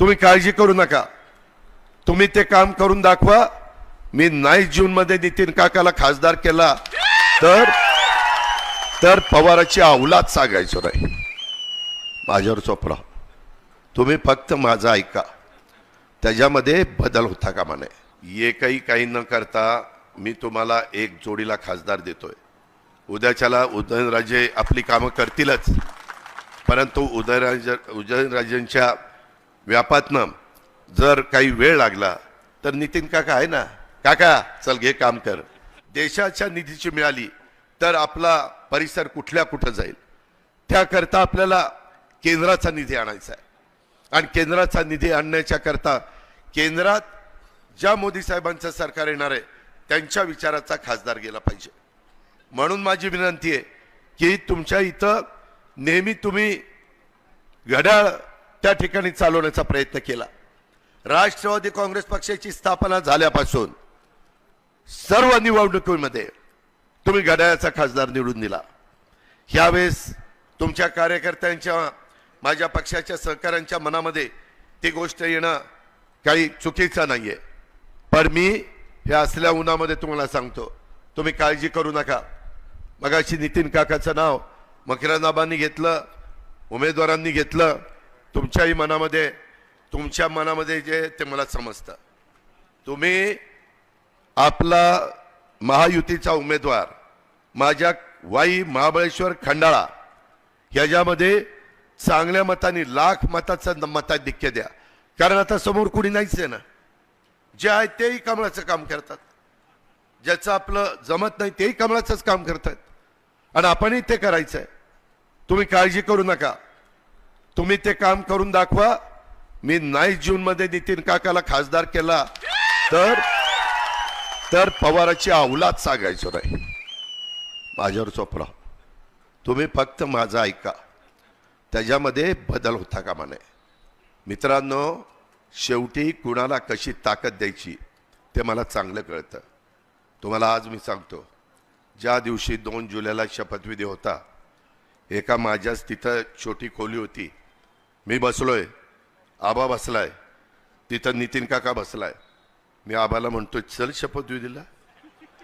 तुम्ही काळजी करू नका. तुम्ही ते काम करून दाखवा. मी नाही जूनमध्ये नितीन काकाला खासदार केला. तर तर पवाराची अवलाद सांगायचो नाही. माझ्यावर चोपडा हो. तुम्ही फक्त माझं ऐका. त्याच्यामध्ये बदल होता कामा नये. एकही काही न करता मी तुम्हाला एक जोडीला खासदार देतोय. उद्याच्याला उदयनराजे आपली कामं करतीलच. परंतु उदयराज उदयनराजेंच्या व्यापातनं जर काही वेळ लागला तर नितीन काका आहे ना? काका चल घे काम कर. देशाच्या निधीची मिळाली तर आपला परिसर कुठल्या कुठं जाईल? त्याकरता आपल्याला केंद्राचा निधी आणायचा आहे. आणि केंद्राचा निधी आणण्याच्या करता केंद्रात ज्या मोदी साहेबांचं सरकार येणार आहे त्यांच्या विचाराचा खासदार गेला पाहिजे. म्हणून माझी विनंती आहे की तुमच्या इथं नेहमी तुम्ही घड्याळ त्या ठिकाणी चालवण्याचा प्रयत्न केला. राष्ट्रवादी काँग्रेस पक्षाची स्थापना झाल्यापासून सर्व निवडणुकीमध्ये तुम्ही घड्याळाचा खासदार निवडून दिला. ह्यावेळेस तुमच्या कार्यकर्त्यांच्या माझ्या पक्षाच्या सहकाऱ्यांच्या मनामध्ये ती गोष्ट येणं काही चुकीचं नाही आहे पण मी हे असल्या उन्हामध्ये तुम्हाला सांगतो तुम्ही काळजी करू नका. मगाशी नितीन काकाचं नाव मकरानाबांनी घेतलं उमेदवारांनी घेतलं तुमच्याही मनामध्ये तुमच्या मनामध्ये जे ते मला समजतं. तुम्ही आपला महायुतीचा उमेदवार माझ्या वाई महाबळेश्वर खंडाळा ह्याच्यामध्ये चांगल्या मताने लाख मताचं मताधिक्य द्या. कारण आता समोर कुणी नाहीच आहे ना. जे आहे तेही कमळाचं काम करतात. ज्याचं आपलं जमत नाही तेही कमळाचंच काम करतात. आणि आपणही ते करायचं आहे तुम्ही काळजी करू नका. तुम्ही ते काम करून दाखवा. मी नाही जून मध्ये नितीन काकाला खासदार केला. तर तर पवाराची अवलाद सांगायचो नाही. माझ्यावर चोपडा हो. तुम्ही फक्त माझं ऐका. त्याच्यामध्ये बदल होता कामा नये. मित्रांनो शेवटी कुणाला कशी ताकद द्यायची ते मला चांगलं कळतं. तुम्हाला आज मी सांगतो ज्या दिवशी दोन जुलैला शपथविधी होता एका माझ्याच तिथं छोटी खोली होती. मी बसलोय. आबा बसलाय. तिथं नितीन काका बसलाय. मी आबाला म्हणतोय चल शपथविधीला.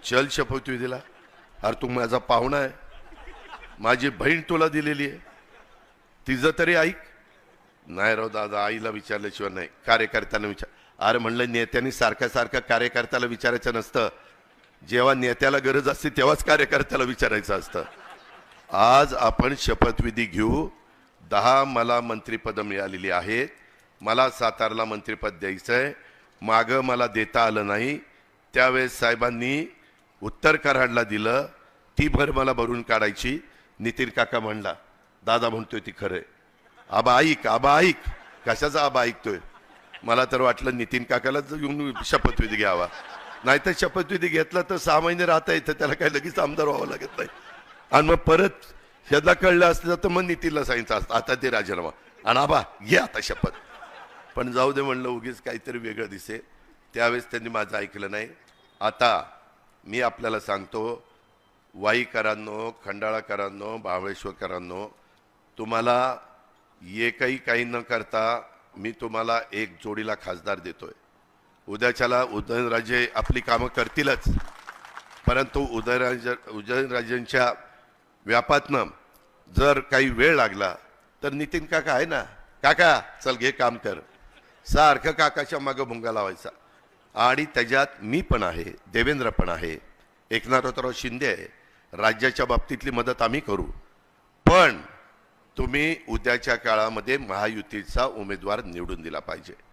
चल शपथविधीला. अरे तू माझा पाहुणा आहे. माझी बहीण तुला दिलेली आहे. तिचं तरी ऐक. नाही राव दादा आईला विचारल्याशिवाय नाही. कार्यकर्त्यांना विचार. अरे म्हणलं नेत्यांनी सारख्या सारख्या कार्यकर्त्याला विचारायचं नसतं. जेव्हा नेत्याला गरज असते तेव्हाच कार्यकर्त्याला विचारायचं असतं. आज आपण शपथविधी घेऊ दहा मला मंत्रिपद मिळालेली आहेत. मला सातारला मंत्रिपद द्यायचं आहे मागं मला देता आलं नाही. त्यावेळेस साहेबांनी उत्तर कराडला दिलं. ती भर मला भरून काढायची. नितीन काका म्हणला दादा म्हणतोय ती खरं आबा ऐक आबा ऐक. कशाचा आबा ऐकतोय? मला तर वाटलं नितीन काकालाच येऊन शपथविधी घ्यावा. नाहीतर शपथविधी घेतला तर सहा महिने राहता येतं. त्याला काही लगेच आमदार व्हावं लागत नाही. आणि मग परत ह्याला कळलं असलं तर मग नितीनला सांगितलं असतं. आता ते राजीनामा. आणि आबा घे आता शपथ. पण जाऊ दे म्हणलं उगीच काहीतरी वेगळं दिसे. त्यावेळेस त्यांनी माझं ऐकलं नाही. आता मी आपल्याला सांगतो वाईकरांनो खंडाळाकरांनो महाबळेश्वरकरांनो तुम्हाला एकही काही न करता मी तुम्हाला एक जोडीला खासदार देतोय. उद्याच्याला उदयनराजे आपली कामं करतीलच. परंतु उदयराज उदयनराजेंच्या व्यापातनं जर काही वेळ लागला तर नितीन काका आहे ना? काका चल घे काम कर. सारखं काकाच्या मागं भुंगा लावायचा. आणि त्याच्यात मी पण आहे देवेंद्र पण आहे एकनाथराव शिंदे आहे. राज्याच्या बाबतीतली मदत आम्ही करू. पण तुम्ही उद्याच्या काळामध्ये महायुतीचा उमेदवार निवडून दिला पाहिजे.